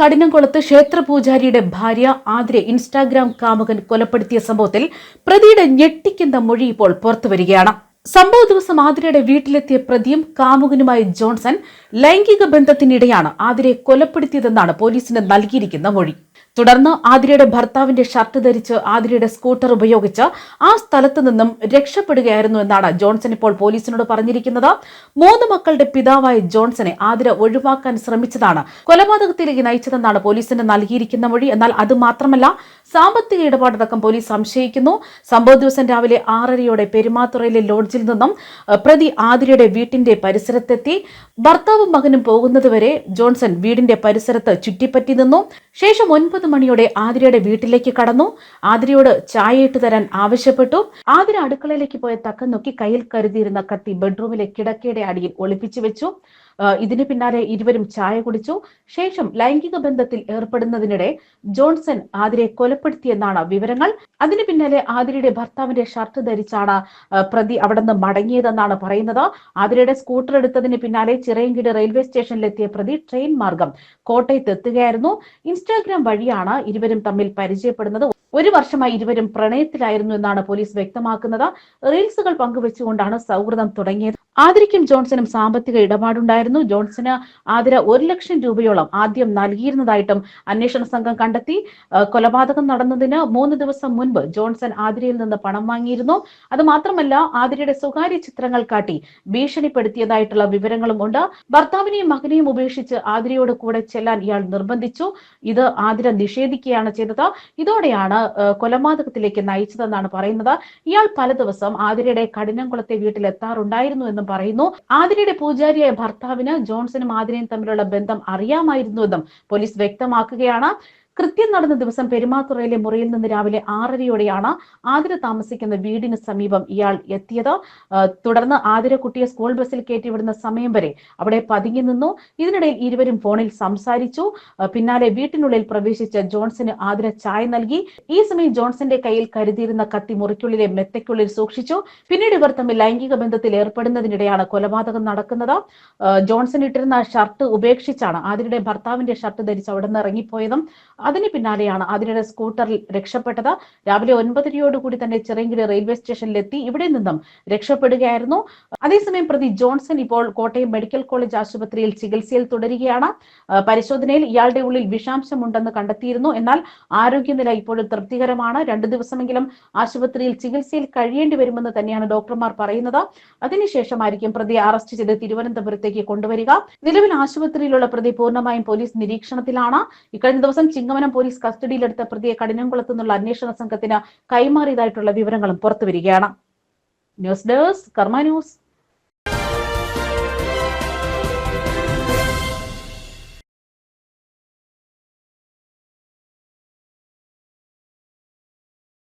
കഠിനംകുളത്ത് ക്ഷേത്രപൂജാരിയുടെ ഭാര്യ ആതിരെ ഇൻസ്റ്റാഗ്രാം കാമുകൻ കൊലപ്പെടുത്തിയ സംഭവത്തിൽ പ്രതിയുടെ ഞെട്ടിക്കുന്ന മൊഴി ഇപ്പോൾ പുറത്തുവരികയാണ് സംഭവ ദിവസം ആതിരയുടെ വീട്ടിലെത്തിയ പ്രതിയും കാമുകനുമായ ജോൺസൺ ലൈംഗിക ബന്ധത്തിനിടെയാണ് ആതിരയെ കൊലപ്പെടുത്തിയതെന്നാണ് പോലീസിന് നൽകിയിരിക്കുന്ന മൊഴി. തുടർന്ന് ആതിരയുടെ ഭർത്താവിന്റെ ഷർട്ട് ധരിച്ച് ആതിരയുടെ സ്കൂട്ടർ ഉപയോഗിച്ച് ആ സ്ഥലത്ത് നിന്നും രക്ഷപ്പെടുകയായിരുന്നു എന്നാണ് ജോൺസൺ ഇപ്പോൾ പോലീസിനോട് പറഞ്ഞിരിക്കുന്നത്. മൂന്ന് മക്കളുടെ പിതാവായ ജോൺസനെ ആതിര ഒഴിവാക്കാൻ ശ്രമിച്ചതാണ്. കൊലപാതകത്തിലേക്ക് നയിച്ചതെന്നാണ് പോലീസിന് നൽകിയിരിക്കുന്ന മൊഴി. എന്നാൽ അത് മാത്രമല്ല സാമ്പത്തിക ഇടപാടടക്കം പോലീസ് സംശയിക്കുന്നു. സംഭവ ദിവസം രാവിലെ ആറരയോടെ പെരുമാത്തുറയിലെ ലോഡ്ജിൽ നിന്നും പ്രതി ആതിരയുടെ വീട്ടിന്റെ പരിസരത്തെത്തി. ഭർത്താവും മകനും പോകുന്നതുവരെ ജോൺസൺ വീടിന്റെ പരിസരത്ത് ചുറ്റിപ്പറ്റി നിന്നു. ശേഷം ഒൻപത് മണിയോടെ ആതിരയുടെ വീട്ടിലേക്ക് കടന്നു. ആതിരയോട് ചായയിട്ട് തരാൻ ആവശ്യപ്പെട്ടു. ആതിര അടുക്കളയിലേക്ക് പോയ തക്കം നോക്കി കയ്യിൽ കരുതിയിരുന്ന കത്തി ബെഡ്റൂമിലെ കിടക്കയുടെ അടിയിൽ ഒളിപ്പിച്ചു വെച്ചു. ഇതിന് പിന്നാലെ ഇരുവരും ചായ കുടിച്ചു. ശേഷം ലൈംഗിക ബന്ധത്തിൽ ഏർപ്പെടുന്നതിനിടെ ജോൺസൺ ആതിരയെ കൊലപ്പെടുത്തിയെന്നാണ് വിവരങ്ങൾ. അതിന് പിന്നാലെ ആതിരയുടെ ഭർത്താവിന്റെ ഷർട്ട് ധരിച്ചാണ് പ്രതി അവിടെ നിന്ന് മടങ്ങിയതെന്നാണ് പറയുന്നത്. ആതിരയുടെ സ്കൂട്ടർ എടുത്തതിന് പിന്നാലെ ചിറയൻകീട് റെയിൽവേ സ്റ്റേഷനിലെത്തിയ പ്രതി ട്രെയിൻ മാർഗം കോട്ടയത്ത് എത്തുകയായിരുന്നു ഇൻസ്റ്റാഗ്രാം വഴിയാണ് ഇരുവരും തമ്മിൽ പരിചയപ്പെടുന്നത്. ഒരു വർഷമായി ഇരുവരും പ്രണയത്തിലായിരുന്നു എന്നാണ് പോലീസ് വ്യക്തമാക്കുന്നത്. റീൽസുകൾ പങ്കുവെച്ചുകൊണ്ടാണ് സൗഹൃദം തുടങ്ങിയത്. ആതിരയ്ക്കും ജോൺസണും സാമ്പത്തിക ഇടപാടുണ്ടായിരുന്നു. ജോൺസന് ആതിര ഒരു ലക്ഷം രൂപയോളം ആദ്യം നൽകിയിരുന്നതായിട്ടും അന്വേഷണ സംഘം കണ്ടെത്തി. കൊലപാതകം നടന്നതിന് മൂന്ന് ദിവസം മുൻപ് ജോൺസൺ ആതിരയിൽ നിന്ന് പണം വാങ്ങിയിരുന്നു. അത് മാത്രമല്ല ആതിരയുടെ സ്വകാര്യ ചിത്രങ്ങൾ കാട്ടി ഭീഷണിപ്പെടുത്തിയതായിട്ടുള്ള വിവരങ്ങളും ഉണ്ട്. ഭർത്താവിനെയും മകനെയും ഉപേക്ഷിച്ച് ആതിരയോട് കൂടെ ചെല്ലാൻ ഇയാൾ നിർബന്ധിച്ചു. ഇത് ആതിര നിഷേധിക്കുകയാണ് ചെയ്തത്. ഇതോടെയാണ് കൊലപാതകത്തിലേക്ക് നയിച്ചതെന്നാണ് പറയുന്നത്. ഇയാൾ പല ദിവസം ആതിരയുടെ കഠിനംകുളത്തെ വീട്ടിൽ എത്താറുണ്ടായിരുന്നു എന്നും പറയുന്നു. ആതിരയുടെ പൂജാരിയായ ഭർത്താവിന് ജോൺസനും ആതിരയും തമ്മിലുള്ള ബന്ധം അറിയാമായിരുന്നുവെന്നും പോലീസ് വ്യക്തമാക്കുകയാണ്. കൃത്യം നടന്ന ദിവസം പെരുമാത്തുറയിലെ മുറിയിൽ നിന്ന് രാവിലെ ആറരയോടെയാണ് ആതിര താമസിക്കുന്ന വീടിന് സമീപം ഇയാൾ എത്തിയത്. തുടർന്ന് ആതിര കുട്ടിയെ സ്കൂൾ ബസ്സിൽ കയറ്റിവിടുന്ന സമയം വരെ അവിടെ പതുങ്ങി നിന്നു. ഇതിനിടയിൽ ഇരുവരും ഫോണിൽ സംസാരിച്ചു. പിന്നാലെ വീട്ടിനുള്ളിൽ പ്രവേശിച്ച ജോൺസന് ആതിര ചായ നൽകി. ഈ സമയം ജോൺസന്റെ കയ്യിൽ കരുതിയിരുന്ന കത്തി മുറിക്കുള്ളിലെ മെത്തയ്ക്കുള്ളിൽ സൂക്ഷിച്ചു. പിന്നീട് ഇവർ തമ്മിൽ ലൈംഗിക ബന്ധത്തിൽ ഏർപ്പെടുന്നതിനിടെയാണ് കൊലപാതകം നടക്കുന്നത്. ജോൺസൺ ഇട്ടിരുന്ന ഷർട്ട് ഉപേക്ഷിച്ചാണ് ആതിരയുടെ ഭർത്താവിന്റെ ഷർട്ട് ധരിച്ച് അവിടെ നിന്ന് ഇറങ്ങിപ്പോയതും അതിന് പിന്നാലെയാണ് അതിനിടെ സ്കൂട്ടറിൽ രക്ഷപ്പെട്ടത്. രാവിലെ ഒൻപതരയോടുകൂടി തന്നെ ചിറയൻകിടി റെയിൽവേ സ്റ്റേഷനിലെത്തി. ഇവിടെ നിന്നും രക്ഷപ്പെടുകയായിരുന്നു. അതേസമയം പ്രതി ജോൺസൺ ഇപ്പോൾ കോട്ടയം മെഡിക്കൽ കോളേജ് ആശുപത്രിയിൽ ചികിത്സയിൽ തുടരുകയാണ്. പരിശോധനയിൽ ഇയാളുടെ ഉള്ളിൽ വിഷാംശമുണ്ടെന്ന് കണ്ടെത്തിയിരുന്നു. എന്നാൽ ആരോഗ്യനില ഇപ്പോഴും തൃപ്തികരമാണ്. രണ്ടു ദിവസമെങ്കിലും ആശുപത്രിയിൽ ചികിത്സയിൽ കഴിയേണ്ടി വരുമെന്ന് തന്നെയാണ് ഡോക്ടർമാർ പറയുന്നത്. അതിനുശേഷമായിരിക്കും പ്രതി അറസ്റ്റ് ചെയ്ത് തിരുവനന്തപുരത്തേക്ക് കൊണ്ടുവരിക. നിലവിൽ ആശുപത്രിയിലുള്ള പ്രതി പൂർണമായും പോലീസ് നിരീക്ഷണത്തിലാണ്. ഇക്കഴിഞ്ഞ ദിവസം ചിങ്ങവനം പോലീസ് കസ്റ്റഡിയിലെടുത്ത പ്രതിയെ കഠിനംകുളത്ത് നിന്നുള്ള അന്വേഷണ സംഘത്തിന് കൈമാറിയതായിട്ടുള്ള വിവരങ്ങളും പുറത്തുവരികയാണ്. News desk Karma news.